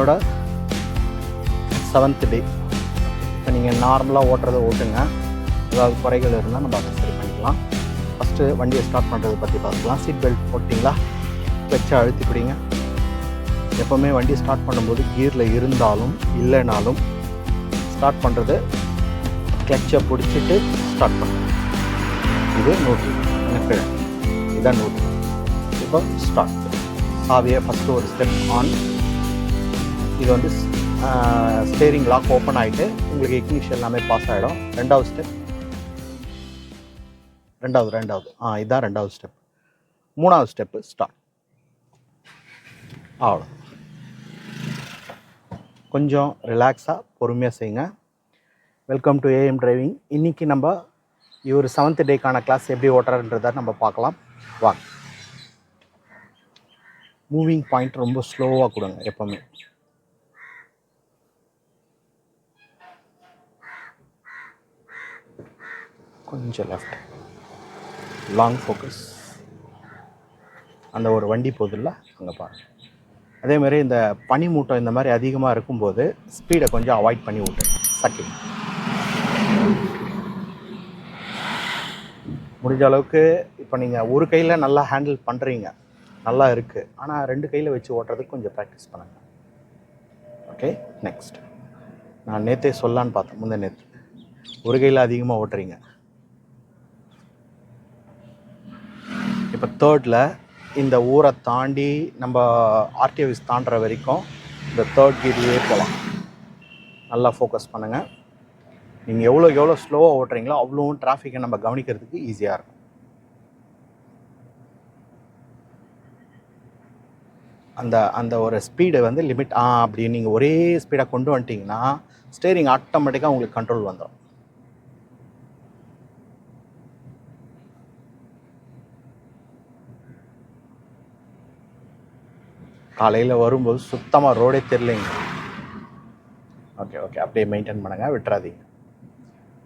இன்னையோட seventh day இப்போ நீங்கள் நார்மலாக ஓட்டுறதை ஓட்டுங்க. ஏதாவது குறைகள் இருந்தால் நம்ம அதை சரி பண்ணிக்கலாம். ஃபஸ்ட்டு வண்டியை ஸ்டார்ட் பண்ணுறதை பற்றி பார்த்துக்கலாம் சீட் பெல்ட் போட்டிங்களா? வச்சு அழுத்தி பிடிங்க. எப்போவுமே வண்டி ஸ்டார்ட் பண்ணும்போது கியரில் இருந்தாலும் இல்லைனாலும் ஸ்டார்ட் பண்ணுறது கிளச்சை பிடிச்சிட்டு ஸ்டார்ட் பண்ணுங்க. இது நூற்றி எனக்கு இதான் நூற்றி இப்போ ஸ்டார்ட் சாவியை ஃபஸ்ட்டு ஒரு ஸ்டெப் ஆன் இது வந்து ஸ்டேரிங் லாக் ஓப்பன் ஆகிட்டு உங்களுக்கு இக்னிஷன் எல்லாமே பாஸ் ஆகிடும் ரெண்டாவது ஸ்டெப் ரெண்டாவது ரெண்டாவது. ஆ இதுதான் ரெண்டாவது ஸ்டெப் மூணாவது ஸ்டெப்பு ஸ்டார்ட் அவ்வளோ கொஞ்சம் ரிலாக்ஸாக பொறுமையாக செய்யுங்க. வெல்கம் டு ஏஎம் டிரைவிங் இன்றைக்கி நம்ம இவர் செவன்த் டேக்கான கிளாஸ் எப்படி ஓட்டுறாருன்றதை நம்ம பார்க்கலாம். வாங்க. மூவிங் பாயிண்ட் ரொம்ப ஸ்லோவாக கொடுங்க எப்போவுமே. கொஞ்சம் லெஃப்ட் லாங் ஃபோக்கஸ் அந்த ஒரு வண்டி போதில் அங்கே பாருங்கள் அதே மாதிரி இந்த பனி மூட்டம் இந்த மாதிரி அதிகமாக இருக்கும்போது ஸ்பீடை கொஞ்சம் அவாய்ட் பண்ணி விட்டுருங்க சட்டிங் முடிஞ்ச அளவுக்கு இப்போ நீங்கள் ஒரு கையில் நல்லா ஹேண்டில் பண்ணுறீங்க நல்லா இருக்குது ஆனால் ரெண்டு கையில் வச்சு ஓட்டுறதுக்கு கொஞ்சம் ப்ராக்டிஸ் பண்ணுங்கள் ஓகே நெக்ஸ்ட் நான் நேற்றே சொல்லான்னு பார்த்தேன். முந்தைய நேற்று ஒரு கையில் அதிகமாக ஓட்டுறீங்க. இப்போ தேர்டில் இந்த ஊரை தாண்டி நம்ம ஆர்டிஓவிஸ் தாண்டுற வரைக்கும் இந்த தேர்ட் கீர்லேயே போகலாம். நல்லா ஃபோக்கஸ் பண்ணுங்கள் நீங்கள் எவ்வளோ எவ்வளோ ஸ்லோவாக ஓட்டுறீங்களோ அவ்வளோவும் டிராஃபிக்கை நம்ம கவனிக்கிறதுக்கு ஈஸியாக இருக்கும். அந்த அந்த ஒரு ஸ்பீடை வந்து லிமிட் ஆ அப்படி நீங்கள் ஒரே ஸ்பீடாக கொண்டு வந்துட்டீங்கன்னா ஸ்டேரிங் ஆட்டோமேட்டிக்காக உங்களுக்கு கண்ட்ரோல் வந்துடும் காலையில் வரும்போது சுத்தமாக ரோடே தெரிலைங்க ஓகே ஓகே அப்படியே மெயின்டைன் பண்ணுங்க விட்டுறாதீங்க.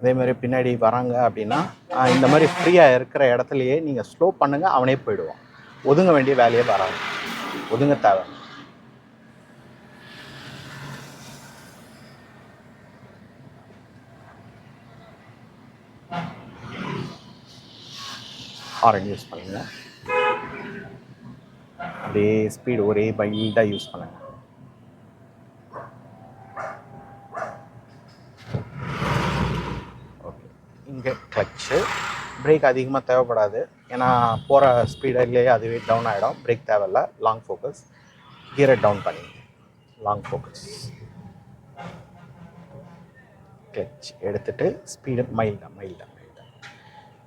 அதே மாதிரி பின்னாடி வராங்க அப்படின்னா இந்த மாதிரி ஃப்ரீயாக இருக்கிற இடத்துலையே நீங்கள் ஸ்லோ பண்ணுங்கள் அவனே போயிடுவான். ஒதுங்க வேண்டிய வேலையே வராது. ஒதுங்க தேவை. ஹாரன் யூஸ் பண்ணுங்கள் அப்படியே ஸ்பீடு ஒரே பைல்டாக யூஸ் பண்ணுங்கள் ஓகே இங்கே கிளச்சு பிரேக் அதிகமாக தேவைப்படாது. ஏன்னா போகிற ஸ்பீடிலேயே அதுவே டவுன் ஆகிடும் பிரேக் தேவையில்ல. லாங் ஃபோக்கஸ் கியரை டவுன் பண்ணி லாங் ஃபோக்கஸ் கிளச் எடுத்துட்டு ஸ்பீடு மைல்டாக மைல்டாக மைல்டாக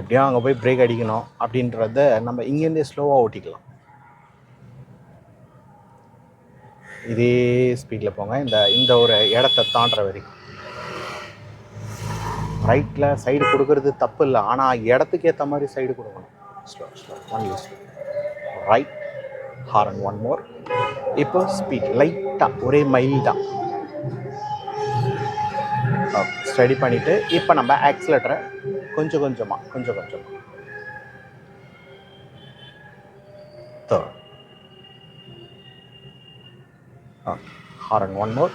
எப்படியும் அங்கே போய் பிரேக் அடிக்கணும் அப்படின்றத நம்ம இங்கேருந்தே ஸ்லோவாக ஓட்டிக்கலாம். இதே ஸ்பீடில் போங்க. இந்த இந்த ஒரு இடத்த தாண்டுற வரைக்கும். ரைட்டில் சைடு கொடுக்கறது தப்பு இல்லை ஆனால் இடத்துக்கு ஏற்ற மாதிரி சைடு கொடுக்கணும். Slow slow one use right horn one more இப்போ ஸ்பீட் லைட்டாக ஒரே மைல்டாக தான் ஸ்டடி பண்ணிவிட்டு இப்போ நம்ம ஆக்சிலேட்டரை கொஞ்சம் கொஞ்சமாக கொஞ்சம் கொஞ்சமாக ஹாரன் ஒன் மோர்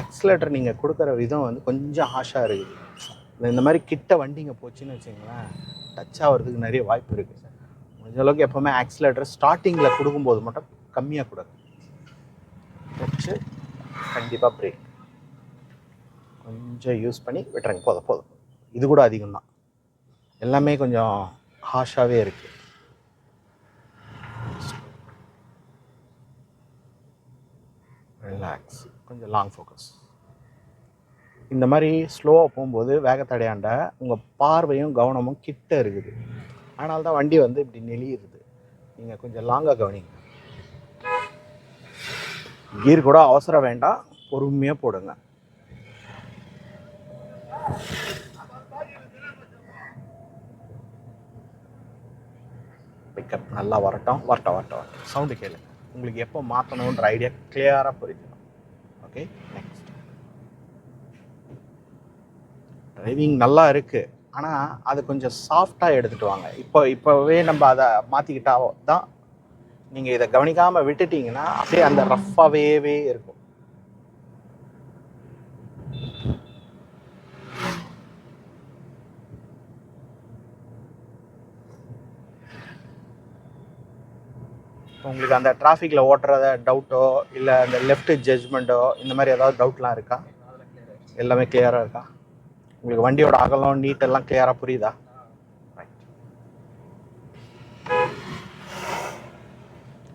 ஆக்சிலேட்டர் நீங்கள் கொடுக்குற விதம் வந்து கொஞ்சம் ஹாஷாக இருக்குது. இந்த மாதிரி கிட்ட வண்டிங்க போச்சுன்னு வச்சுங்களேன் டச் ஆகிறதுக்கு நிறைய வாய்ப்பு இருக்குது சார் முடிஞ்ச அளவுக்கு எப்போவுமே ஆக்சிலேட்டர் ஸ்டார்டிங்கில் கொடுக்கும்போது மட்டும் கம்மியாக கொடுங்க. வச்சு கண்டிப்பாக பிரேக் கொஞ்சம் யூஸ் பண்ணி விட்டுறங்க போதும் போதும். இது கூட அதிகம் தான் எல்லாமே கொஞ்சம் ஹாஷாகவே இருக்குது ரிலாக்ஸ் கொஞ்சம் லாங் ஃபோக்கஸ் இந்த மாதிரி ஸ்லோவாக போகும்போது வேகத்தடையாண்ட உங்கள் பார்வையும் கவனமும் கிட்ட இருக்குது. அதனால தான் வண்டி வந்து இப்படி நெளியிருது நீங்கள் கொஞ்சம் லாங்காக கவனிங்க. கீர் கூட அவசரம் வேண்டாம் பொறுமையாக போடுங்க. பிக்கப் நல்லா வரட்டும் வரட்டும் வரட்டும் வரட்டும். சவுண்டு கேளுங்க. உங்களுக்கு எப்போ மாற்றணுன்ற ஐடியா கிளியராக புரிஞ்சிடும் ஓகே நெக்ஸ்ட் டிரைவிங் நல்லா இருக்குது ஆனால் அது கொஞ்சம் சாஃப்டாக எடுத்துகிட்டு வாங்க. இப்போ இப்போவே நம்ம அதை மாற்றிக்கிட்டா தான் நீங்கள் இதை கவனிக்காமல் விட்டுட்டீங்கன்னா அப்படியே அந்த ரஃப்பாகவே இருக்கும். உங்களுக்கு அந்த டிராஃபிக்கில் ஓட்டுறத டவுட்டோ இல்லை அந்த லெஃப்ட் ஜட்ஜ்மெண்ட்டோ இந்த மாதிரி ஏதாவது டவுட்லாம் இருக்கா? எல்லாமே கிளியராக இருக்கா? உங்களுக்கு வண்டியோட அகலம் நீட் எல்லாம் கிளியராக புரியுதா?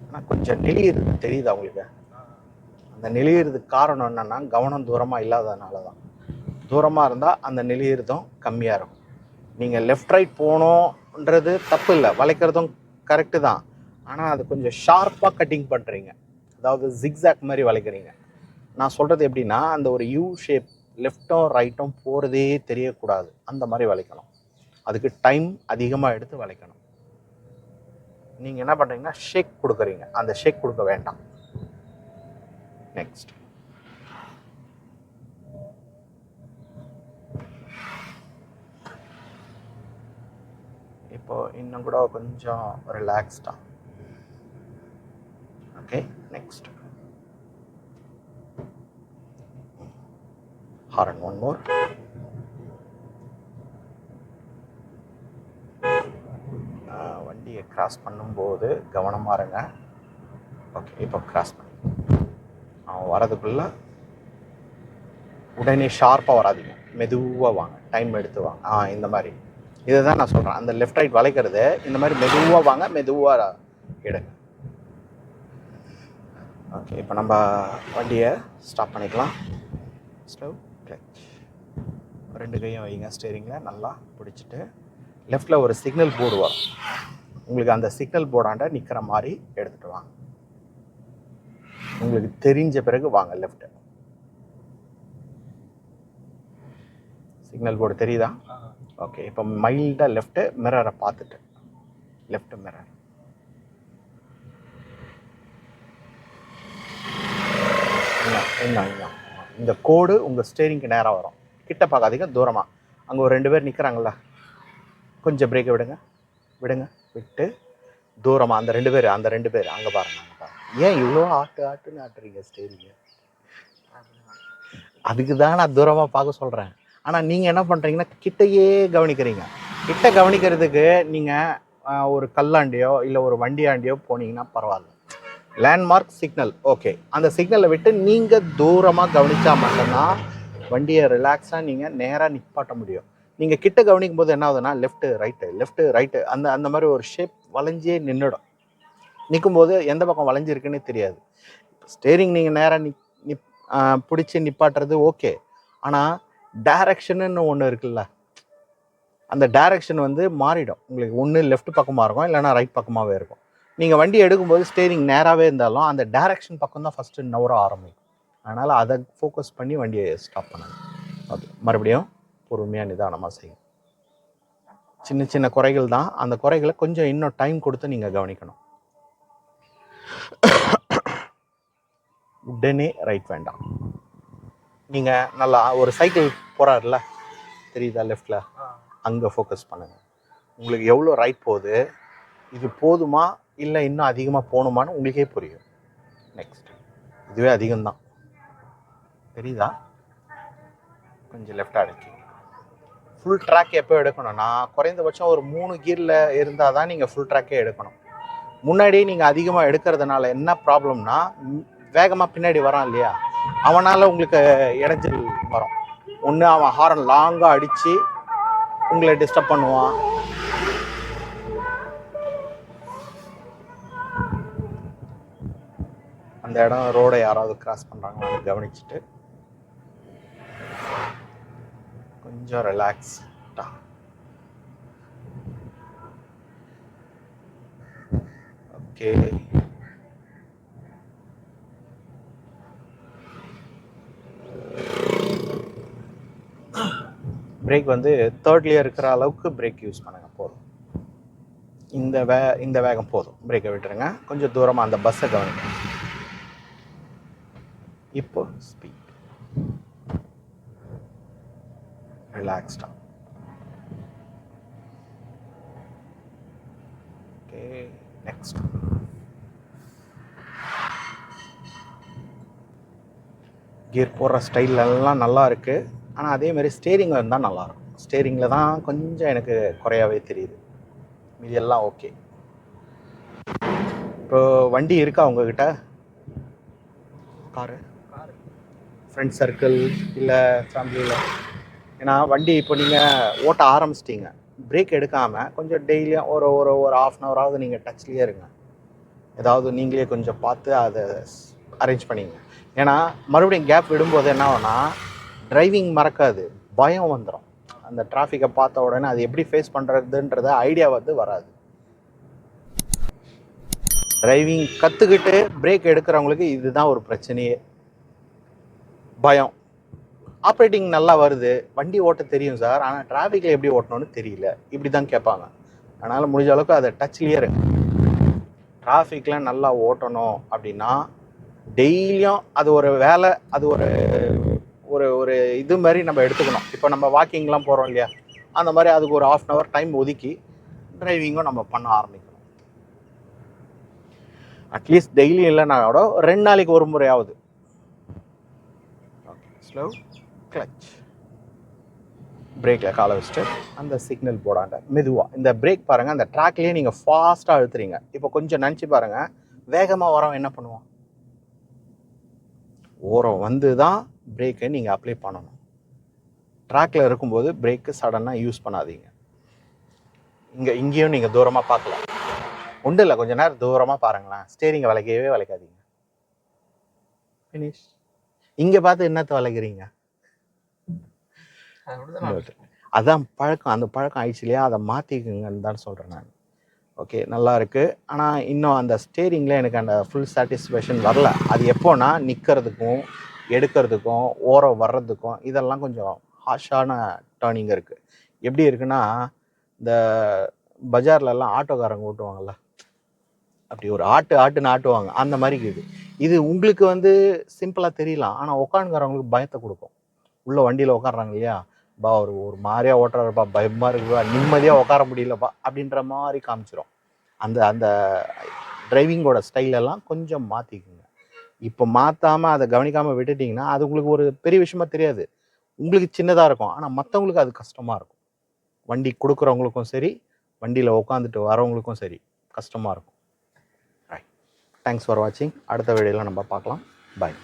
ஆனால் கொஞ்சம் நெளியிறது தெரியுதா உங்களுக்கு? அந்த நெளியுறதுக்கு காரணம் என்னன்னா கவனம் தூரமாக இல்லாததுனால தான். தூரமாக இருந்தால் அந்த நெளியிறதும் கம்மியாக இருக்கும். நீங்கள் லெஃப்ட் ரைட் போகணுன்றது தப்பு இல்லை. வளைக்கிறதும் கரெக்டு தான். ஆனால் அது கொஞ்சம் ஷார்ப்பாக கட்டிங் பண்ணுறீங்க அதாவது ஜிக்ஸாக் மாதிரி வளைக்கிறீங்க. நான் சொல்கிறது எப்படின்னா அந்த ஒரு யூ ஷேப் லெஃப்ட்டும் ரைட்டும் போகிறதே தெரியக்கூடாது. அந்த மாதிரி வளைக்கணும். அதுக்கு டைம் அதிகமாக எடுத்து வளைக்கணும். நீங்கள் என்ன பண்ணுறீங்கன்னா ஷேக் கொடுக்குறீங்க. அந்த ஷேக் கொடுக்க வேண்டாம். நெக்ஸ்ட் இப்போ இன்னும் கூட கொஞ்சம் ரிலாக்ஸ்டாக okay next horn one more வண்டியை கிராஸ் பண்ணும்போது கவனமாக இருங்க. ஓகே இப்போ கிராஸ் பண்ணி. அவன் வரதுக்குள்ள உடனே ஷார்ப்பாக வராதீங்க. மெதுவாக வாங்க. டைம் எடுத்து வாங்க. ஆ இந்த மாதிரி. இதை தான் நான் சொல்கிறேன் அந்த லெஃப்ட் ரைட் வளைக்கிறது இந்த மாதிரி மெதுவாக வாங்க மெதுவாக எடுங்க ஓகே இப்போ நம்ம வண்டியை ஸ்டாப் பண்ணிக்கலாம். ஸ்டவ் கிளச் ரெண்டு கையும் வைங்க ஸ்டேரிங்கில் நல்லா பிடிச்சிட்டு லெஃப்டில் ஒரு சிக்னல் போர்டு வரும். உங்களுக்கு அந்த சிக்னல் போர்டாண்ட நிற்கிற மாதிரி எடுத்துகிட்டு வாங்க. உங்களுக்கு தெரிஞ்ச பிறகு வாங்க லெஃப்ட் சிக்னல் போர்டு தெரியுதா? ஓகே இப்போ மைல்டாக லெஃப்ட்டு மிரரை பார்த்துட்டு. லெஃப்ட் மிரர் என்ன என்ன இந்த கோடு உங்கள் ஸ்டேரிங்க்கு நேராக வரும். கிட்ட பார்க்காதீங்க தூரமாக அங்கே ஒரு ரெண்டு பேர் நிற்கிறாங்களா கொஞ்சம் பிரேக்கை விடுங்க. விடுங்க. விட்டு தூரமாக அந்த ரெண்டு பேர் அந்த ரெண்டு பேர். அங்கே பாருங்க அங்கே பாருங்க. ஏன் இவ்வளோ ஆட்டு ஆட்டுன்னு ஆட்டுறீங்க ஸ்டேரிங்க அதுக்கு தான் நான் தூரமாக பார்க்க சொல்கிறேன் ஆனால் நீங்கள் என்ன பண்ணுறீங்கன்னா கிட்டையே கவனிக்கிறீங்க. கிட்ட கவனிக்கிறதுக்கு நீங்கள் ஒரு கல்லாண்டியோ இல்லை ஒரு வண்டியாண்டியோ போனீங்கன்னா பரவாயில்ல. லேண்ட்மார்க் சிக்னல் ஓகே அந்த சிக்னலை விட்டு நீங்கள் தூரமாக கவனித்தா மட்டும்தான் வண்டியை ரிலாக்ஸாக நீங்கள் நேராக நிப்பாட்ட முடியும். நீங்கள் கிட்ட கவனிக்கும் போது என்ன ஆகுதுன்னா லெஃப்ட்டு ரைட்டு லெஃப்ட்டு ரைட்டு அந்த அந்த மாதிரி ஒரு ஷேப் வளைஞ்சே நின்றுடும் நிற்கும்போது எந்த பக்கம் வளைஞ்சிருக்குன்னு தெரியாது. ஸ்டேரிங் நீங்கள் நேராக நிப் நிப் பிடிச்சி நிப்பாட்டுறது ஓகே ஆனால் டேரக்ஷனுன்னு ஒன்று இருக்குல்ல அந்த டேரக்ஷன் வந்து மாறிடும். உங்களுக்கு ஒன்று லெஃப்ட் பக்கமாக இருக்கும் இல்லைன்னா ரைட் பக்கமாகவே இருக்கும். நீங்கள் வண்டி எடுக்கும்போது ஸ்டேரிங் நேராகவே இருந்தாலும் அந்த டைரக்ஷன் பக்கம் தான் ஃபஸ்ட்டு நவர ஆரம்பிக்கும். அதனால் அதை ஃபோக்கஸ் பண்ணி வண்டியை ஸ்டாப் பண்ணுங்க ஓகே மறுபடியும் பொறுமையாக நிதானமாக செய்யும் சின்ன சின்ன குறைகள் தான். அந்த குறைகளை கொஞ்சம் இன்னும் டைம் கொடுத்து நீங்கள் கவனிக்கணும். உடனே ரைட் வேண்டாம். நீங்கள் நல்லா ஒரு சைக்கிள் போகிறாருல தெரியுதா லெஃப்டில் அங்கே ஃபோக்கஸ் பண்ணுங்கள் உங்களுக்கு எவ்வளோ ரைட் போகுது? இது போதுமா? இல்லை இன்னும் அதிகமாக போகணுமான்னு உங்களுக்கே புரியும். நெக்ஸ்ட் இதுவே அதிகம்தான். தெரியுதா? கொஞ்சம் லெஃப்ட் அடக்கி ஃபுல் ட்ராக் எப்போ எடுக்கணும்னா குறைந்தபட்சம் ஒரு மூணு கீரில் இருந்தால் தான் நீங்கள் ஃபுல் ட்ராக்கே எடுக்கணும். முன்னாடி நீங்கள் அதிகமாக எடுக்கிறதுனால என்ன ப்ராப்ளம்னா வேகமாக பின்னாடி வரான் இல்லையா? அவனால் உங்களுக்கு இடைஞ்சல் வரும். ஒன்று அவன் ஹாரன் லாங்காக அடித்து உங்களை டிஸ்டர்ப் பண்ணுவான். அந்த இடம் ரோடை யாராவது கிராஸ் பண்ணுறாங்களான்னு கவனிச்சுட்டு கொஞ்சம் ரிலாக்ஸ்டா ஓகே பிரேக் வந்து தேர்ட்லேயே இருக்கிற அளவுக்கு பிரேக் யூஸ் பண்ணுங்க போதும். இந்த வே இந்த வேகம் போதும். பிரேக்கை விட்டுருங்க. கொஞ்சம் தூரமாக அந்த பஸ்ஸை கவனிங்க. இப்போ ஸ்பீட் ரிலாக்ஸ்டாக ஓகே நெக்ஸ்ட் கியர் போடுற ஸ்டைலெல்லாம் நல்லா இருக்குது ஆனால் அதேமாரி ஸ்டேரிங்கில் இருந்தால் நல்லாயிருக்கும் ஸ்டேரிங்கில் தான் கொஞ்சம் எனக்கு குறையாவே தெரியுது. மீதி எல்லாம் ஓகே இப்போது வண்டி இருக்கா உங்ககிட்ட? காரு? ஃப்ரெண்ட் சர்க்கிள் இல்லை ஃபேமிலியில் ஏன்னா வண்டி இப்போ நீங்கள் ஓட்ட ஆரம்பிச்சிட்டிங்க. பிரேக் எடுக்காமல் கொஞ்சம் டெய்லியும் ஒரு ஒரு ஒரு ஆஃப் அன் ஹவராவது நீங்கள் டச்லேயே இருங்க. ஏதாவது நீங்களே கொஞ்சம் பார்த்து அதை அரேஞ்ச் பண்ணிங்க. ஏன்னா மறுபடியும் கேப் விடும்போது என்ன ஆகும்னா டிரைவிங் மறக்காது. பயம் வந்துடும் அந்த டிராஃபிக்கை பார்த்த உடனே அது எப்படி ஃபேஸ் பண்ணுறதுன்றத ஐடியா வந்து வராது. டிரைவிங் கற்றுக்கிட்டு பிரேக் எடுக்கிறவங்களுக்கு இதுதான் ஒரு பிரச்சனையே. பயம். ஆப்ரேட்டிங் நல்லா வருது. வண்டி ஓட்ட தெரியும் சார். ஆனால் டிராஃபிக்கில் எப்படி ஓட்டணும்னு தெரியல. இப்படி தான் கேட்பாங்க. அதனால் முடிஞ்ச அளவுக்கு அதை டச்லேயே இருங்க. டிராஃபிக்கில் நல்லா ஓட்டணும் அப்படின்னா டெய்லியும் அது ஒரு வேலை அது ஒரு ஒரு ஒரு இது மாதிரி நம்ம எடுத்துக்கணும். இப்போ நம்ம வாக்கிங்லாம் போகிறோம் இல்லையா? அந்த மாதிரி அதுக்கு ஒரு ஆஃப் அன் ஹவர் டைம் ஒதுக்கி டிரைவிங்கும் நம்ம பண்ண ஆரம்பிக்கணும். அட்லீஸ்ட் டெய்லியும் இல்லைனா கூட ரெண்டு நாளைக்கு ஒரு முறையாவது ஸ்லோ கிளச் பிரேக்கில் காலை வச்சுட்டு அந்த சிக்னல் போடாண்ட மெதுவாக இந்த பிரேக் பாருங்கள் அந்த ட்ராக்லேயே நீங்கள் ஃபாஸ்ட்டாக அழுத்துறீங்க. இப்போ கொஞ்சம் நினச்சி பாருங்கள் வேகமாக வரோம் என்ன பண்ணுவோம் ஓரம் வந்து தான் பிரேக்கை நீங்கள் அப்ளை பண்ணணும். ட்ராக்ல இருக்கும்போது பிரேக்கு சடனாக யூஸ் பண்ணாதீங்க. இங்கே இங்கேயும் நீங்கள் தூரமாக பார்க்கலாம். ஒன்றும் இல்லை கொஞ்ச நேரம் தூரமாக பாருங்களேன். ஸ்டேரிங்கை விளக்கவே விளக்காதீங்க. ஃபினிஷ் இங்கே பார்த்து என்னத்தை வளைக்கிறீங்க அதான் பழக்கம். அந்த பழக்கம் ஆயிடுச்சு இல்லையா? அதை மாற்றிக்குங்கன்னு தான் சொல்கிறேன் நான். ஓகே நல்லா இருக்குது ஆனால் இன்னும் அந்த ஸ்டேரிங்கில் எனக்கு அந்த ஃபுல் சாட்டிஸ்ஃபேக்ஷன் வரல. அது எப்போனா நிற்கிறதுக்கும் எடுக்கிறதுக்கும் ஓரம் வர்றதுக்கும் இதெல்லாம் கொஞ்சம் ஹாஷான டேர்னிங் இருக்குது எப்படி இருக்குன்னா இந்த பஜார்லலாம் ஆட்டோக்காரங்க ஓட்டுவாங்கல்ல? அப்படி ஒரு ஆட்டு ஆட்டுன்னு ஆட்டுவாங்க. அந்த மாதிரி இது இது உங்களுக்கு வந்து சிம்பிளாக தெரியலாம் ஆனால் உட்காந்துக்கிறவங்களுக்கு பயத்தை கொடுக்கும். உள்ள வண்டியில் உட்காடுறாங்க இல்லையா? பா ஒரு ஒரு மாதிரியாக ஓட்டுறாருப்பா. பயமாக இருக்குப்பா. நிம்மதியாக உட்கார முடியலப்பா. அப்படின்ற மாதிரி காமிச்சிடும் அந்த அந்த டிரைவிங்கோட ஸ்டைலெல்லாம் கொஞ்சம் மாற்றிக்குங்க இப்போ மாற்றாமல் அதை கவனிக்காமல் விட்டுட்டிங்கன்னா அது உங்களுக்கு ஒரு பெரிய விஷயமா தெரியாது. உங்களுக்கு சின்னதாக இருக்கும். ஆனால் மற்றவங்களுக்கு அது கஷ்டமாக இருக்கும். வண்டி கொடுக்குறவங்களுக்கும் சரி வண்டியில் உட்காந்துட்டு வரவங்களுக்கும் சரி கஷ்டமாக இருக்கும். தேங்க்ஸ் ஃபார் வாட்சிங் அடுத்த வீடியோவில் நம்ம பார்க்கலாம். பாய்